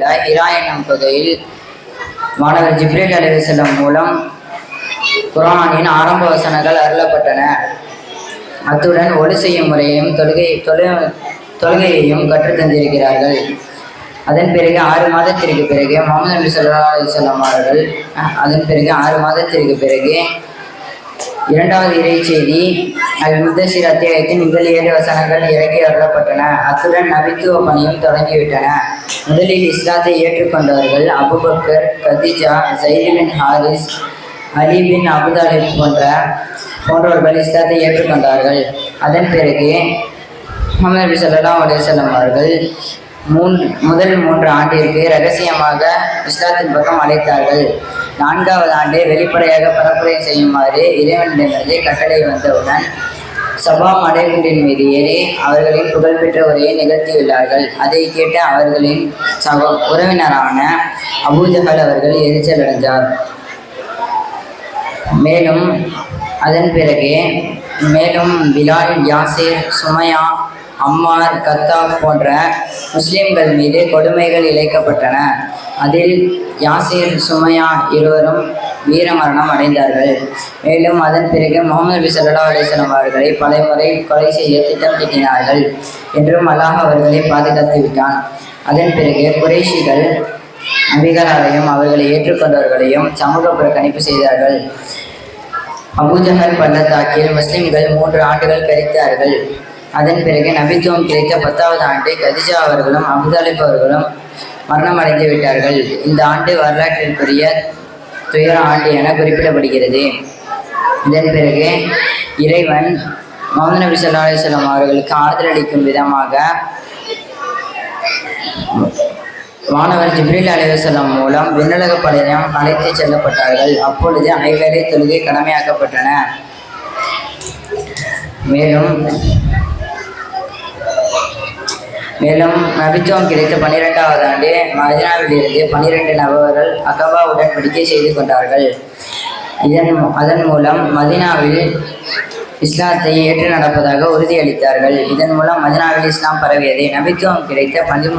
உள்ள ஹிரா என்னும் குகையில் மாணவர் ஜிப்ரேல் அலைஹிஸ்ஸலாம் மூலம் குரானின் ஆரம்ப வசனங்கள் அருளப்பட்டன. அத்துடன் ஒளி செய்யும் முறையையும் தொழுகை தொழு தொழுகையையும் கற்றுத் தந்திருக்கிறார்கள். அதன் பிறகு ஆறு மாதத்திற்கு பிறகு முகமது நபி சொல்லா அலிசல்லாம் அவர்கள் அதன் பிறகு ஆறு மாதத்திற்கு பிறகு இரண்டாவது இறை செய்தி அல் முத்தசிர் அத்தியாயத்தின் முதல் ஏழு வசனங்கள் இறக்கி அருளப்பட்டன. அத்துடன் நபித்துவ பணியும் தொடங்கிவிட்டன. முதலில் இஸ்லாத்தை ஏற்றுக்கொண்டவர்கள் Abu Bakr Khadija Zaid bin Harith Ali bin Abu Talib போன்ற போன்றவர்கள் இஸ்லாத்தை ஏற்றுக்கொண்டார்கள். அதன் பிறகு முகமது நபி சொல்லலாம் அலைஹி அவர்கள் மூன்று முதல் மூன்று ஆண்டிற்கு ரகசியமாக இஸ்லாத்தின் பக்கம் அழைத்தார்கள். நான்காவது ஆண்டு வெளிப்படையாக பரப்புரை செய்யுமாறு இறைவனிடமிருந்து கட்டளை வந்தவுடன் சபா மடைகுண்டின் மீது ஏறி அவர்களின் புகழ்பெற்ற உரையை நிகழ்த்தியுள்ளார்கள். அதை கேட்டு அவர்களின் சக உறவினரான அபூஜஹல் அவர்கள் எரிச்சல் அடைந்தார். மேலும் அதன் பிறகு மேலும் Bilal Yasir Sumayya Ammar Khattab போன்ற முஸ்லிம்கள் மீது கொடுமைகள் இழைக்கப்பட்டன. அதில் யாசிர் சுமையா இருவரும் வீரமரணம் அடைந்தார்கள். மேலும் அதன் பிறகு முகமது நபி சல்லா அலிஸ்லாம் வஸல்லம் அவர்களை பலமுறை கொலை செய்ய திட்டம் தீட்டினார்கள் என்றும் அல்லாஹ் அவர்களை பாதுகாத்து விட்டான். அதன் பிறகு குறைஷிகள் நபிகளாரையும் அவர்களை ஏற்றுக்கொண்டவர்களையும் சமூக புறக்கணிப்பு செய்தார்கள். அபூஜஹல் பள்ளத்தாக்கில் முஸ்லிம்கள் மூன்று ஆண்டுகள் கழித்தார்கள். அதன் பிறகு நபித்துவம் கிடைத்த பத்தாவது ஆண்டு கதிஜா அவர்களும் அபுதாலிப் அவர்களும் மரணமடைந்து விட்டார்கள். இந்த ஆண்டு வரலாற்றிற்குரிய துயர ஆண்டு என குறிப்பிடப்படுகிறது. இதன் பிறகு இறைவன் முகமது நபி சொல்லா அலிஸ்லாம் அவர்களுக்கு ஆதரவளிக்கும் விதமாக மாணவர் ஜிப்ரீல் அலைவசல்லம் மூலம் விண்ணுலக படையிடம் அழைத்துச் செல்லப்பட்டார்கள். அப்பொழுது அனைவரே தொழுகை கடமையாக்கப்பட்டன மேலும் மேலும் நபித்துவம் கிடைத்த பன்னிரெண்டாவது ஆண்டு மதினாவிலிருந்து பன்னிரெண்டு நபர்கள் அகவா உடன்படிக்கை செய்து கொண்டார்கள். இதன் அதன் மூலம் மதினாவில் இஸ்லாத்தை ஏற்று நடப்பதாக உறுதியளித்தார்கள். இதன் மூலம் மதினாவில் இஸ்லாம் பரவியது. நபித்துவம் கிடைத்த பதிமூணு